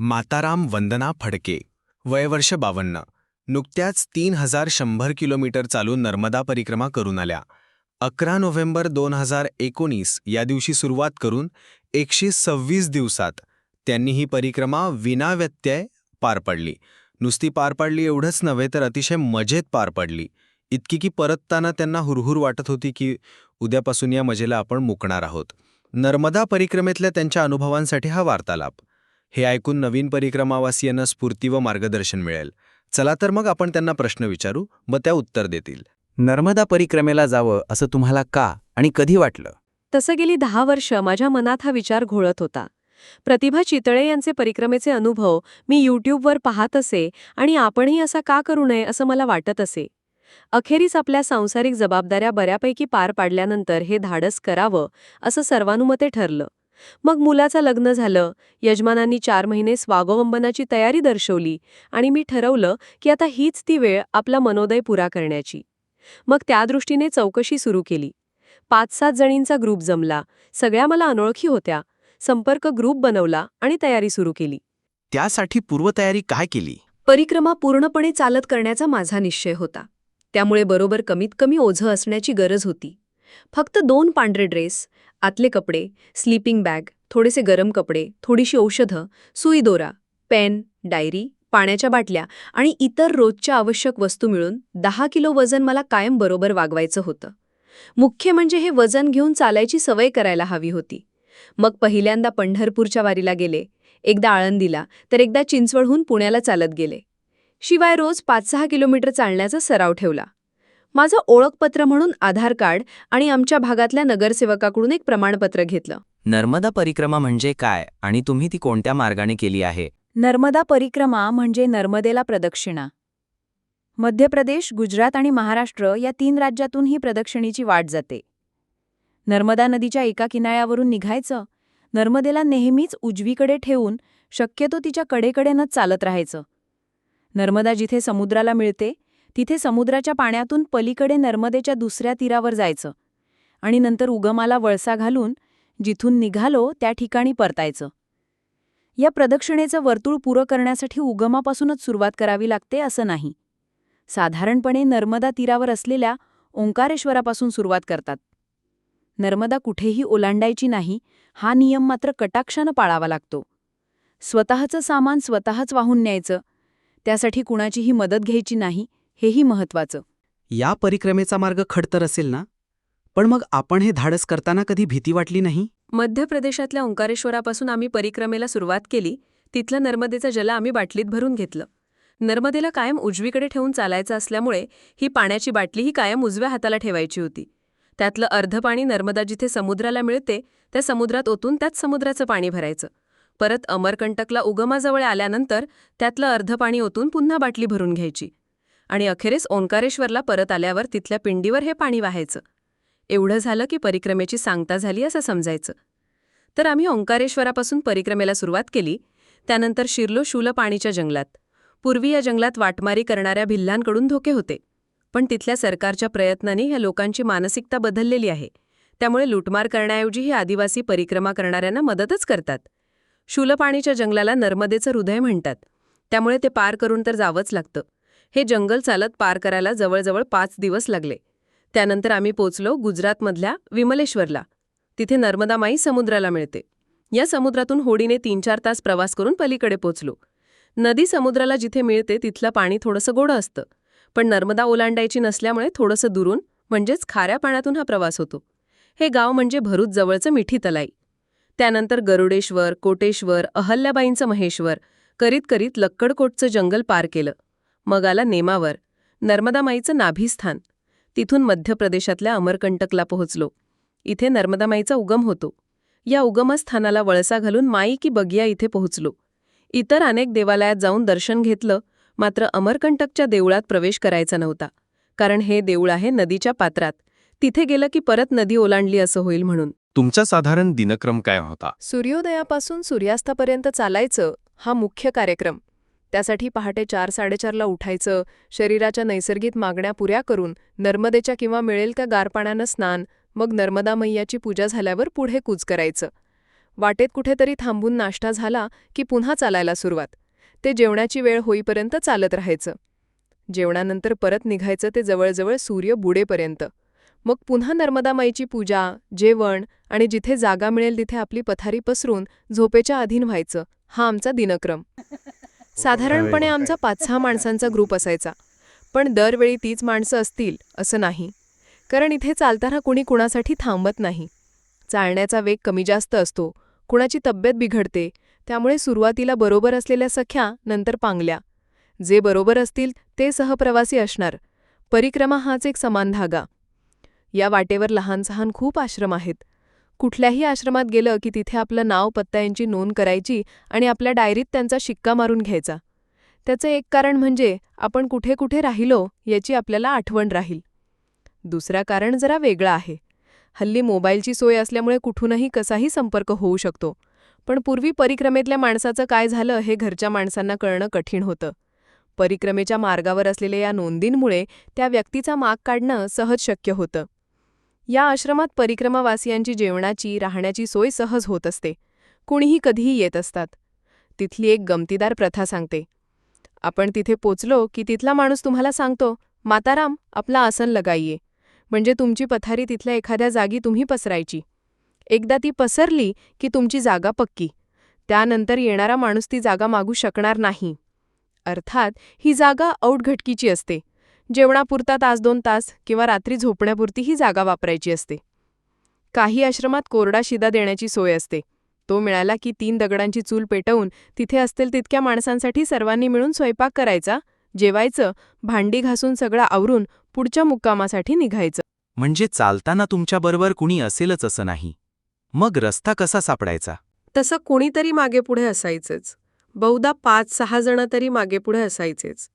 माताराम वंदना फडके वयवर्ष बावन्न. नुकत्याच तीन हजार शंभर किलोमीटर चालून नर्मदा परिक्रमा करून आल्या. अकरा नोव्हेंबर दोन हजार एकोणीस या दिवशी सुरुवात करून एकशे सव्वीस दिवसात त्यांनी ही परिक्रमा विनाव्यत्यय पार पडली. नुसती पार पाडली एवढंच नव्हे तर अतिशय मजेत पार पडली. इतकी की परतताना त्यांना हुरहुर वाटत होती की उद्यापासून या मजेला आपण मुकणार आहोत. नर्मदा परिक्रमेतल्या त्यांच्या अनुभवांसाठी हा वार्तालाप. हे ऐकून नवीन परिक्रमावासियांना स्फूर्ती व मार्गदर्शन मिळेल. चला तर मग आपण त्यांना प्रश्न विचारू व त्या उत्तर देतील. नर्मदा परिक्रमेला जावं असं तुम्हाला का आणि कधी वाटलं? तसं गेली दहा वर्ष माझ्या मनात हा विचार घोळत होता. प्रतिभा चितळे यांचे परिक्रमेचे अनुभव मी यूट्यूबवर पाहत असे आणि आपणही असा का करू नये असं मला वाटत असे. अखेरीस आपल्या सांसारिक जबाबदाऱ्या बऱ्यापैकी पार पाडल्यानंतर हे धाडस करावं असं सर्वानुमते ठरलं. मग मुलाचं लग्न झालं. यजमानांनी चार महिने स्वावलंबनाची तयारी दर्शवली आणि मी ठरवलं की आता हीच ती वेळ आपला मनोदय पुरा करण्याची. मग त्या दृष्टीने चौकशी सुरू केली. पाच सात जणींचा ग्रुप जमला. सगळ्या मला अनोळखी होत्या. संपर्क ग्रुप बनवला आणि तयारी सुरू केली. त्यासाठी पूर्वतयारी काय केली? परिक्रमा पूर्णपणे चालत करण्याचा माझा निश्चय होता. त्यामुळे बरोबर कमीत कमी ओझं असण्याची गरज होती. फक्त दोन पांढरे ड्रेस आतले कपडे स्लीपिंग बॅग थोडेसे गरम कपडे थोडीशी औषधं सुई दोरा पेन डायरी पाण्याच्या बाटल्या आणि इतर रोजच्या आवश्यक वस्तू मिळून दहा किलो वजन मला कायम बरोबर वागवायचं होतं. मुख्य म्हणजे हे वजन घेऊन चालायची सवय करायला हवी होती. मग पहिल्यांदा पंढरपूरच्या वारीला गेले एकदा आळंदीला तर एकदा चिंचवडहून पुण्याला चालत गेले. शिवाय रोज पाच सहा किलोमीटर चालण्याचा सराव ठेवला. माझं ओळखपत्र म्हणून आधार कार्ड आणि आमच्या भागातल्या नगरसेवकाकडून एक प्रमाणपत्र घेतलं. नर्मदा परिक्रमा म्हणजे काय आणि तुम्ही ती कोणत्या मार्गाने केली आहे? नर्मदा परिक्रमा म्हणजे नर्मदेला प्रदक्षिणा. मध्य प्रदेश गुजरात आणि महाराष्ट्र या तीन राज्यातून ही प्रदक्षिणेची वाट जाते. नर्मदा नदीच्या एका किनाऱ्यावरून निघायचं नर्मदेला नेहमीच उजवीकडे ठेवून शक्यतो तिच्या कडेकडेनच चालत राहायचं. नर्मदा जिथे समुद्राला मिळते तिथे समुद्राच्या पाण्यातून पलीकडे नर्मदेच्या दुसऱ्या तीरावर जायचं आणि नंतर उगमाला वळसा घालून जिथून निघालो त्या ठिकाणी परतायचं. या प्रदक्षिणेचं वर्तुळ पुरं करण्यासाठी उगमापासूनच सुरुवात करावी लागते असं नाही. साधारणपणे नर्मदा तीरावर असलेल्या ओंकारेश्वरापासून सुरुवात करतात. नर्मदा कुठेही ओलांडायची नाही हा नियम मात्र कटाक्षानं पाळावा लागतो. स्वतःचं सामान स्वतःच वाहून न्यायचं त्यासाठी कुणाचीही मदत घ्यायची नाही हेही महत्वाचं या परिक्रमेचा मार्ग खडतर असेल ना? पण मग आपण हे धाडस करताना कधी भीती वाटली नाही? मध्य प्रदेशातल्या ओंकारेश्वरापासून आम्ही परिक्रमेला सुरुवात केली तिथलं नर्मदेचं जल आम्ही बाटलीत भरून घेतलं. नर्मदेला कायम उजवीकडे ठेवून चालायचं असल्यामुळे ही पाण्याची बाटली ही कायम उजव्या हाताला ठेवायची होती. त्यातलं अर्ध पाणी नर्मदा जिथे समुद्राला मिळते त्या समुद्रात ओतून त्यात समुद्राचं पाणी भरायचं. परत अमरकंटकला उगमाजवळ आल्यानंतर त्यातलं अर्ध पाणी ओतून पुन्हा बाटली भरून घ्यायची. आणि अखेरीस ओंकारेश्वरला परत आल्यावर तिथल्या पिंडीवर हे पाणी वाहायचं. एवढं झालं की परिक्रमेची सांगता झाली असं समजायचं. तर आम्ही ओंकारेश्वरापासून परिक्रमेला सुरुवात केली त्यानंतर शिरलो शूल पाणीच्या जंगलात. पूर्वी या जंगलात वाटमारी करणाऱ्या भिल्लांकडून धोके होते. पण तिथल्या सरकारच्या प्रयत्नांनी ह्या लोकांची मानसिकता बदललेली आहे. त्यामुळे लुटमार करण्याऐवजी हे आदिवासी परिक्रमा करणाऱ्यांना मदतच करतात. शूलपाणीच्या जंगलाला नर्मदेचं हृदय म्हणतात. त्यामुळे ते पार करून तर जावंच लागतं. हे जंगल चालत पार करायला जवळजवळ पाच दिवस लागले. त्यानंतर आम्ही पोचलो गुजरातमधल्या विमलेश्वरला. तिथे नर्मदा माई समुद्राला मिळते. या समुद्रातून होडीने तीन चार तास प्रवास करून पलीकडे पोचलो. नदी समुद्राला जिथे मिळते तिथलं पाणी थोडंसं गोडं असतं. पण नर्मदा ओलांडायची नसल्यामुळे थोडंसं दुरून म्हणजेच खाऱ्या पाण्यातून हा प्रवास होतो. हे गाव म्हणजे भरूच जवळचं मिठी तलाई. त्यानंतर गरुडेश्वर कोटेश्वर अहल्याबाईंचं महेश्वर करीत करीत लक्कडकोटचं जंगल पार केलं. मग आला नेमावर नर्मदामाईचं नाभीस्थान. तिथून मध्य प्रदेशातल्या अमरकंटकला पोहोचलो. इथे नर्मदामाईचा उगम होतो. या उगमस्थानाला वळसा घालून माई की बगिया इथे पोहोचलो. इतर अनेक देवालयात जाऊन दर्शन घेतलं मात्र अमरकंटकच्या देवळात प्रवेश करायचा नव्हता. कारण हे देऊळ आहे नदीच्या पात्रात. तिथे गेलं की परत नदी ओलांडली असं होईल म्हणून. तुमचा साधारण दिनक्रम काय होता? सूर्योदयापासून सूर्यास्तापर्यंत चालायचं हा मुख्य कार्यक्रम. त्यासाठी पहाटे चार साडेचारला उठायचं शरीराच्या नैसर्गिक मागण्या पुऱ्या करून नर्मदेच्या किंवा मिळेल त्या गारपाण्यानं स्नान मग नर्मदा मैयाची पूजा झाल्यावर पुढे कूच करायचं. वाटेत कुठेतरी थांबून नाश्ता झाला की पुन्हा चालायला सुरुवात. ते जेवणाची वेळ होईपर्यंत चालत राहायचं. जेवणानंतर परत निघायचं ते जवळजवळ सूर्य बुडेपर्यंत. मग पुन्हा नर्मदामाईची पूजा जेवण आणि जिथे जागा मिळेल तिथे आपली पथारी पसरून झोपेच्या अधीन व्हायचं. हा आमचा दिनक्रम. साधारणपणे आमचा पाच सहा माणसांचा ग्रुप असायचा. पण दरवेळी तीच माणसं असतील असं नाही. कारण इथे चालताना कुणी कुणासाठी थांबत नाही. चालण्याचा वेग कमी जास्त असतो. कुणाची तब्येत बिघडते. त्यामुळे सुरुवातीला बरोबर असलेल्या सख्या नंतर पांगल्या. जे बरोबर असतील ते सहप्रवासी असणार. परिक्रमा हाच एक समान धागा. या वाटेवर लहान सहान खूप आश्रम आहेत. कुठल्याही आश्रमात गेलं की तिथे आपलं नाव पत्ता यांची नोंद करायची आणि आपल्या डायरीत त्यांचा शिक्का मारून घ्यायचा. त्याचं एक कारण म्हणजे आपण कुठे कुठे राहिलो याची आपल्याला आठवण राहील. दुसरा कारण जरा वेगळं आहे. हल्ली मोबाईलची सोय असल्यामुळे कुठूनही कसाही संपर्क होऊ शकतो. पण पूर्वी परिक्रमेतल्या माणसाचं काय झालं हे घरच्या माणसांना कळणं कठीण होतं. परिक्रमेच्या मार्गावर असलेल्या या नोंदींमुळे त्या व्यक्तीचा माग काढणं सहज शक्य होतं. या आश्रमात परिक्रमावासियांची जेवणाची राहण्याची सोय सहज होत असते. कुणीही कधीही येत असतात. तिथली एक गमतीदार प्रथा सांगते. आपण तिथे पोचलो की तिथला माणूस तुम्हाला सांगतो माताराम आपला आसन लगाइये म्हणजे तुमची पथारी तिथल्या एखाद्या जागी तुम्ही पसरायची. एकदा ती पसरली की तुमची जागा पक्की. त्यानंतर येणारा माणूस ती जागा मागू शकणार नाही. अर्थात ही जागा औटघटकीची असते. जेवणापुरता तास दोन तास किंवा रात्री झोपण्यापुरती ही जागा वापरायची असते. काही आश्रमात कोरडा शिदा देण्याची सोय असते. तो मिळाला की तीन दगडांची चूल पेटवून तिथे असतील तितक्या माणसांसाठी सर्वांनी मिळून स्वयंपाक करायचा जेवायचं भांडी घासून सगळं आवरून पुढच्या मुक्कामासाठी निघायचं. म्हणजे चालताना तुमच्याबरोबर कुणी असेलच असं नाही. मग रस्ता कसा सापडायचा? तसं कोणीतरी मागेपुढे असायचंच. बहुधा पाच सहा जण तरी मागेपुढे असायचेच.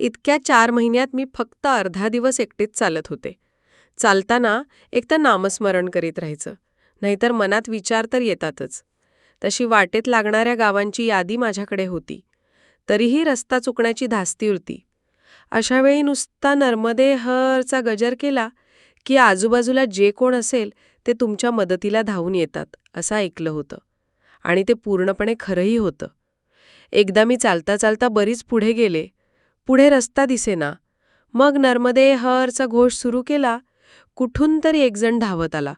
इतक्या चार महिन्यात मी फक्त अर्धा दिवस एकटीच चालत होते. चालताना एक तर नामस्मरण करीत राहायचं नाहीतर मनात विचार तर येतातच. तशी वाटेत लागणाऱ्या गावांची यादी माझ्याकडे होती. तरीही रस्ता चुकण्याची धास्ती होती अशावेळी नुसता नर्मदे हरचा गजर केला की आजूबाजूला जे कोण असेल ते तुमच्या मदतीला धावून येतात असं ऐकलं होतं. आणि ते पूर्णपणे खरंही होतं. एकदा मी चालता चालता बरीच पुढे गेले पुढे रस्ता दिसेना. मग नर्मदे हरचा घोष सुरू केला कुठून तरी एकजण धावत आला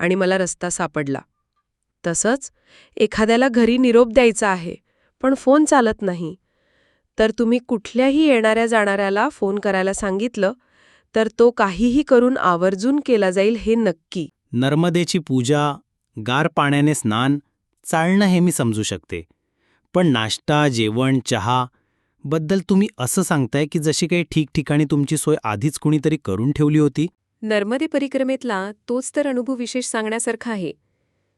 आणि मला रस्ता सापडला. तसंच एखाद्याला घरी निरोप द्यायचा आहे पण फोन चालत नाही. तर तुम्ही कुठल्याही येणाऱ्या जाणाऱ्याला फोन करायला सांगितलं तर तो काहीही करून आवर्जून केला जाईल हे नक्की. नर्मदेची पूजा गार पाण्याने स्नान चालणं हे मी समजू शकते. पण नाश्ता जेवण चहा बद्दल तुम्ही असं सांगताय की जशी काही ठिकठिकाणी तुमची सोय आधीच कुणीतरी करून ठेवली होती? नर्मदे परिक्रमेतला तोच तर अनुभव विशेष सांगण्यासारखा आहे.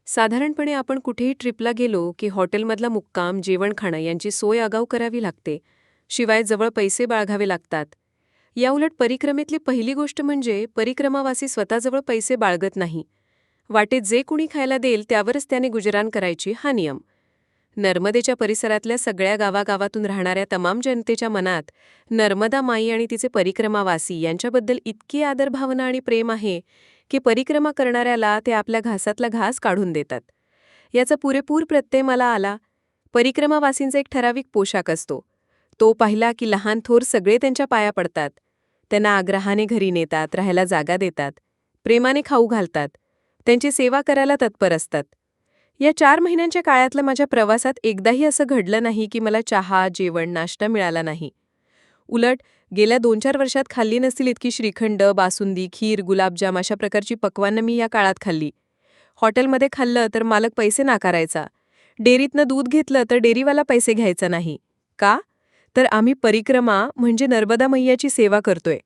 साधारणपणे आपण कुठेही ट्रिपला गेलो की हॉटेलमधला मुक्काम जेवण खाणं यांची सोय आगाऊ करावी लागते. शिवाय जवळ पैसे बाळगावे लागतात. याउलट परिक्रमेतली पहिली गोष्ट म्हणजे परिक्रमावासी स्वतःजवळ पैसे बाळगत नाही. वाटेत जे कुणी खायला देईल त्यावरच त्याने गुजराण करायची हा नियम. नर्मदेच्या परिसरातल्या सगळ्या गावागावातून राहणाऱ्या तमाम जनतेच्या मनात नर्मदा माई आणि तिचे परिक्रमावासी यांच्याबद्दल इतकी आदरभावना आणि प्रेम आहे की परिक्रमा करणाऱ्याला ते आपल्या घासातला घास काढून देतात. याचा पुरेपूर प्रत्यय मला आला. परिक्रमावासींचा एक ठराविक पोशाख असतो. तो पाहिला की लहान थोर सगळे त्यांच्या पाया पडतात. त्यांना आग्रहाने घरी नेतात राहायला जागा देतात. प्रेमाने खाऊ घालतात. त्यांची सेवा करायला तत्पर असतात. या चार महिन्यांच्या काळातल्या माझ्या प्रवासात एकदाही असं घडलं नाही की मला चहा जेवण नाश्ता मिळाला नाही. उलट गेल्या दोन चार वर्षात खाल्ली नसतील इतकी श्रीखंड बासुंदी खीर गुलाबजाम अशा प्रकारची पक्वानं मी या काळात खाल्ली. हॉटेलमध्ये खाल्लं तर मालक पैसे नाकारायचा. डेअरीतनं दूध घेतलं तर डेअरीवाला पैसे घ्यायचा नाही. का? तर आम्ही परिक्रमा म्हणजे नर्मदा मैयाची सेवा करतोय.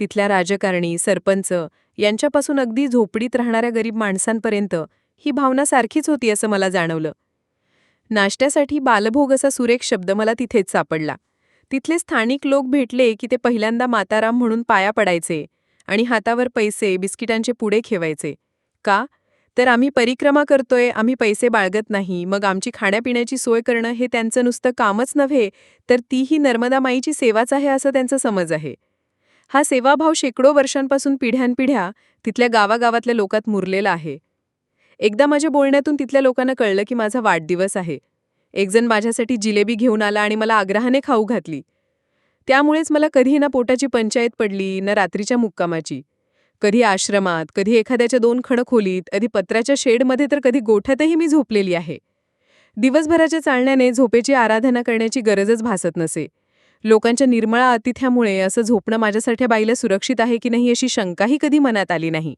तिथल्या राजकारणी सरपंच यांच्यापासून अगदी झोपडीत राहणाऱ्या गरीब माणसांपर्यंत ही भावना सारखीच होती असं मला जाणवलं. नाश्त्यासाठी बालभोग असा सुरेख शब्द मला तिथेच सापडला. तिथले स्थानिक लोक भेटले की ते पहिल्यांदा माताराम म्हणून पाया पडायचे आणि हातावर पैसे बिस्किटांचे पुढे खेवायचे. का? तर आम्ही परिक्रमा करतोय आम्ही पैसे बाळगत नाही मग आमची खाण्यापिण्याची सोय करणं हे त्यांचं नुसतं कामच नव्हे तर तीही नर्मदा माईची सेवाच आहे असं त्यांचा समज आहे. हा सेवाभाव शेकडो वर्षांपासून पिढ्यानपिढ्या तिथल्या गावागावातल्या लोकात मुरलेला आहे. एकदा माझ्या बोलण्यातून तिथल्या लोकांना कळलं की माझा वाढदिवस आहे. एकजण माझ्यासाठी जिलेबी घेऊन आला आणि मला आग्रहाने खाऊ घातली. त्यामुळेच मला कधी ना पोटाची पंचायत पडली ना रात्रीच्या मुक्कामाची. कधी आश्रमात कधी एखाद्याच्या दोन खण खोलीत कधी पत्र्याच्या शेडमध्ये तर कधी गोठ्यातही मी झोपलेली आहे. दिवसभराच्या चालण्याने झोपेची आराधना करण्याची गरजच भासत नसे. लोकांच्या निर्मळा आतिथ्यामुळे असं झोपणं माझ्यासारख्या बाईला सुरक्षित आहे की नाही अशी शंकाही कधी मनात आली नाही.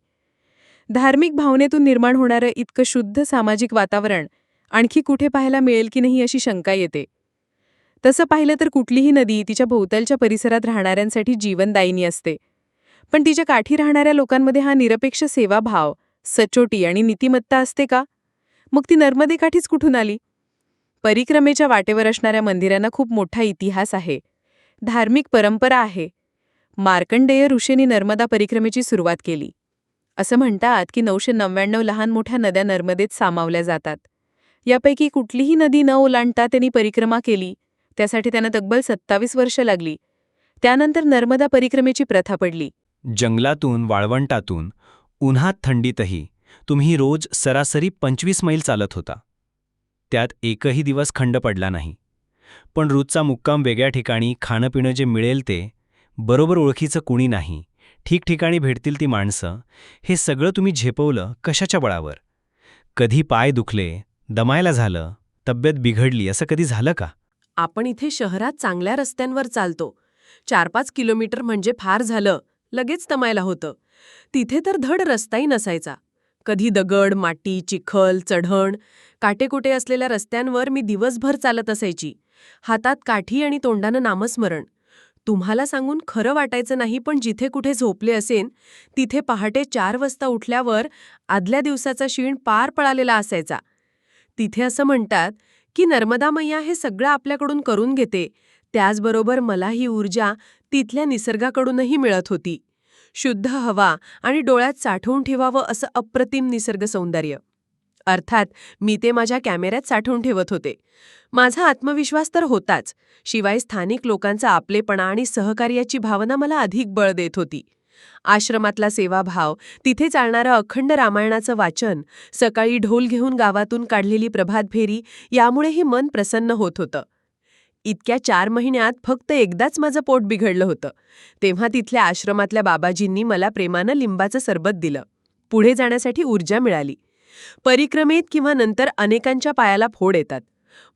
धार्मिक भावनेतून निर्माण होणारं इतकं शुद्ध सामाजिक वातावरण आणखी कुठे पाहायला मिळेल की नाही अशी शंका येते. तसं पाहिलं तर कुठलीही नदी तिच्या भोवतालच्या परिसरात राहणाऱ्यांसाठी जीवनदायिनी असते. पण तिच्या काठी राहणाऱ्या लोकांमध्ये हा निरपेक्ष सेवाभाव सचोटी आणि नीतिमत्ता असते का? मग ती नर्मदेकाठीच कुठून आली? परिक्रमेच्या वाटेवर असणाऱ्या मंदिरांना खूप मोठा इतिहास आहे. धार्मिक परंपरा आहे. मार्कंडेय ऋषींनी नर्मदा परिक्रमेची सुरुवात केली. असं म्हणतात की नऊशे नव्याण्णव लहान मोठ्या नद्या नर्मदेत सामावल्या जातात. यापैकी कुठलीही नदी न ओलांडता त्यांनी परिक्रमा केली. त्यासाठी त्यांना तब्बल सत्तावीस वर्ष लागली. त्यानंतर नर्मदा परिक्रमेची प्रथा पडली. जंगलातून वाळवंटातून उन्हात थंडीतही तुम्ही रोज सरासरी पंचवीस मैल चालत होता. त्यात एकही दिवस खंड पडला नाही. पण रोजचा मुक्काम वेगळ्या ठिकाणी खाणंपिणं जे मिळेल ते बरोबर ओळखीचं कुणी नाही. ठिकठिकाणी भेटतील ती माणसं हे सगळं तुम्ही झेपवलं कशाच्या बळावर? कधी पाय दुखले दमायला झालं तब्येत बिघडली असं कधी झालं का? आपण इथे शहरात चांगल्या रस्त्यांवर चालतो. चार पाच किलोमीटर म्हणजे फार झालं लगेच तमायला होतं. तिथे तर धड रस्ताही नसायचा. कधी दगड माटी चिखल चढण काटेकोटे असलेल्या रस्त्यांवर मी दिवसभर चालत असायची. हातात काठी आणि तोंडानं नामस्मरण. तुम्हाला सांगून खरं वाटायचं नाही पण जिथे कुठे झोपले असेन तिथे पहाटे चार वाजता उठल्यावर आदल्या दिवसाचा शीण पार पळालेला असायचा. तिथे असं म्हणतात की नर्मदा मैया हे सगळं आपल्याकडून करून घेते. त्याचबरोबर मला ही ऊर्जा तिथल्या निसर्गाकडूनही मिळत होती. शुद्ध हवा आणि डोळ्यात साठवून ठेवावं असं अप्रतिम निसर्ग सौंदर्य. अर्थात मी ते माझ्या कॅमेऱ्यात साठवून ठेवत होते. माझा आत्मविश्वास तर होताच शिवाय स्थानिक लोकांचा आपलेपणा आणि सहकार्याची भावना मला अधिक बळ देत होती. आश्रमातला सेवाभाव तिथे चालणारं अखंड रामायणाचं वाचन सकाळी ढोल घेऊन गावातून काढलेली प्रभात फेरी यामुळेही मन प्रसन्न होत होतं. इतक्या चार महिन्यात फक्त एकदाच माझं पोट बिघडलं होतं. तेव्हा तिथल्या आश्रमातल्या बाबाजींनी मला प्रेमानं लिंबाचं सरबत दिलं. पुढे जाण्यासाठी ऊर्जा मिळाली. परिक्रमेत किंवा नंतर अनेकांच्या पायाला फोड येतात.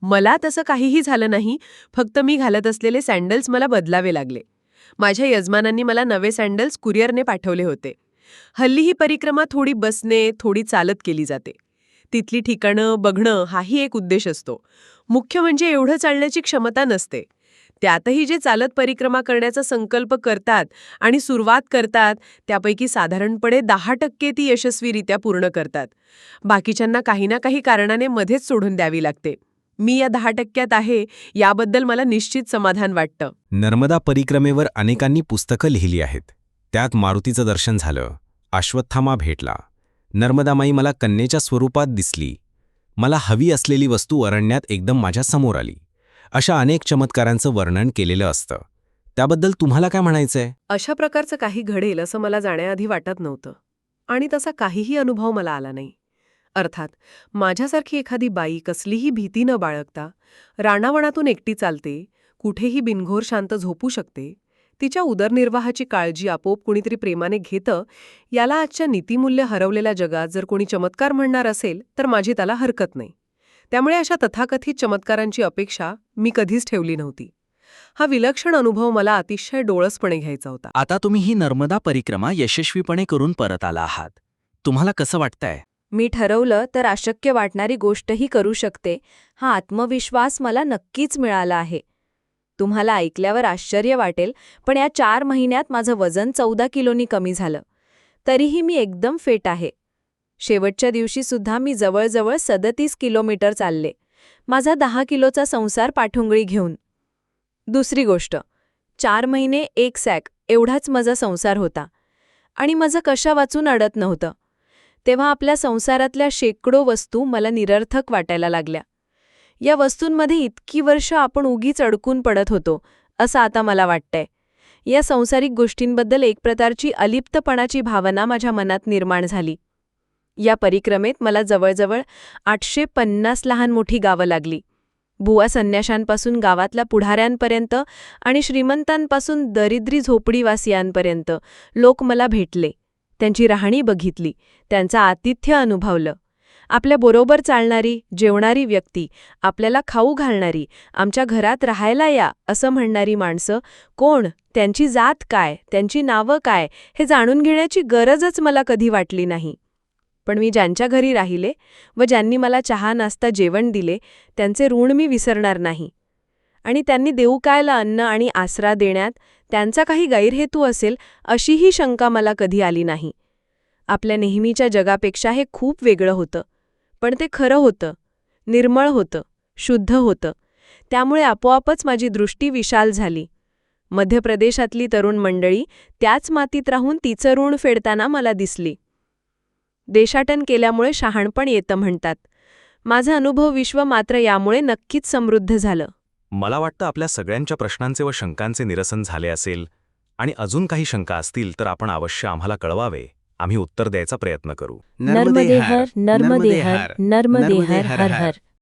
मला तसं काहीही झालं नाही फक्त मी घालत असलेले सँडल्स मला बदलावे लागले. माझ्या यजमानांनी मला नवे सँडल्स कुरिअरने पाठवले होते. हल्ली ही परिक्रमा थोडी बसने थोडी चालत केली जाते. तिथली ठिकाणं बघणं हाही एक उद्देश असतो. मुख्य म्हणजे एवढं चालण्याची क्षमता नसते. त्यातही जे चालत परिक्रमा करण्याचा संकल्प करतात आणि सुरुवात करतात त्यापैकी साधारणपणे दहा टक्के ती यशस्वीरित्या पूर्ण करतात. बाकीच्यांना काही ना काही कारणाने मध्येच सोडून द्यावी लागते. मी या दहा टक्क्यात आहे याबद्दल मला निश्चित समाधान वाटतं. नर्मदा परिक्रमेवर अनेकांनी पुस्तकं लिहिली आहेत. त्यात मारुतीचं दर्शन झालं अश्वत्थामा भेटला. नर्मदामाई मला कन्येच्या स्वरूपात दिसली. मला हवी असलेली वस्तू अरण्यात एकदम माझ्यासमोर आली. अशा अनेक चमत्कारांचं वर्णन केलेलं असतं. त्याबद्दल तुम्हाला काय म्हणायचंय? अशा प्रकारचं काही घडेल असं मला जाण्याआधी वाटत नव्हतं. आणि तसा काहीही अनुभव मला आला नाही. अर्थात माझ्यासारखी एखादी बाई कसलीही भीती न बाळगता राणावणातून एकटी चालते कुठेही बिनघोर शांत झोपू शकते तिच्या उदरनिर्वाहाची काळजी आपोप कुणीतरी प्रेमाने घेतं याला आजच्या नीतिमूल्य हरवलेल्या जगात जर कोणी चमत्कार म्हणणार असेल तर माझी त्याला हरकत नाही. त्यामुळे अशा तथाकथित चमत्कारांची अपेक्षा मी कधीच ठेवली नव्हती. हा विलक्षण अनुभव मला अतिशय डोळसपणे घ्यायचा होता. आता तुम्ही ही नर्मदा परिक्रमा यशस्वीपणे करून परत आला आहात. तुम्हाला कसं वाटतंय? मी ठरवलं तर अशक्य वाटणारी गोष्टही करू शकते. हा आत्मविश्वास मला नक्कीच मिळाला आहे. तुम्हाला ऐकल्यावर आश्चर्य वाटेल पण या चार महिन्यात माझं वजन चौदा किलोनी कमी झालं. तरीही मी एकदम फेट आहे. शेवटच्या दिवशी सुद्धा मी जवळजवळ सदतीस किलोमीटर चालले. माझा दहा किलोचा संसार पाठुंगळी घेऊन. दुसरी गोष्ट चार महिने एक सॅक एवढाच माझा संसार होता. आणि माझं कशा वाचून अडत नव्हतं. तेव्हा आपल्या संसारातल्या शेकडो वस्तू मला निरर्थक वाटायला लागल्या. या वस्तूंमध्ये इतकी वर्ष आपण उगीच अडकून पडत होतो असं आता मला वाटतंय. या संसारिक गोष्टींबद्दल एक प्रकारची अलिप्तपणाची भावना माझ्या मनात निर्माण झाली. या परिक्रमेत मला जवळजवळ आठशे पन्नास लहान मोठी गावं लागली. बुवा संन्याशांपासून गावातल्या पुढाऱ्यांपर्यंत आणि श्रीमंतांपासून दरिद्री झोपडीवासियांपर्यंत लोक मला भेटले. त्यांची राहणी बघितली. त्यांचं आतिथ्य अनुभवलं. आपल्या बरोबर चालणारी जेवणारी व्यक्ती आपल्याला खाऊ घालणारी आमच्या घरात राहायला या असं म्हणणारी माणसं कोण त्यांची जात काय त्यांची नावं काय हे जाणून घेण्याची गरजच मला कधी वाटली नाही. पण मी ज्यांच्या घरी राहिले व ज्यांनी मला चहा नाश्ता जेवण दिले त्यांचे ऋण मी विसरणार नाही. आणि त्यांनी देऊकायला अन्न आणि आसरा देण्यात त्यांचा काही गैरहेतू असेल अशीही शंका मला कधी आली नाही. आपल्या नेहमीच्या जगापेक्षा हे खूप वेगळं होतं. पण ते खरं होतं निर्मळ होतं शुद्ध होतं. त्यामुळे आपोआपच माझी दृष्टी विशाल झाली. मध्य प्रदेशातली तरुण मंडळी त्याच मातीत राहून तिचं ऋण फेडताना मला दिसली. देशाटन केल्यामुळे शहाणपण येतं म्हणतात. माझा अनुभव विश्व मात्र यामुळे नक्कीच समृद्ध झालं. मला वाटतं आपल्या सगळ्यांच्या प्रश्नांचे व शंकांचे निरसन झाले असेल आणि अजून काही शंका असतील तर आपण अवश्य आम्हाला कळवावे. आम्ही उत्तर द्यायचा प्रयत्न करू. नर्मदे हर नर्मदे हर नर्मदे हर हर. हर.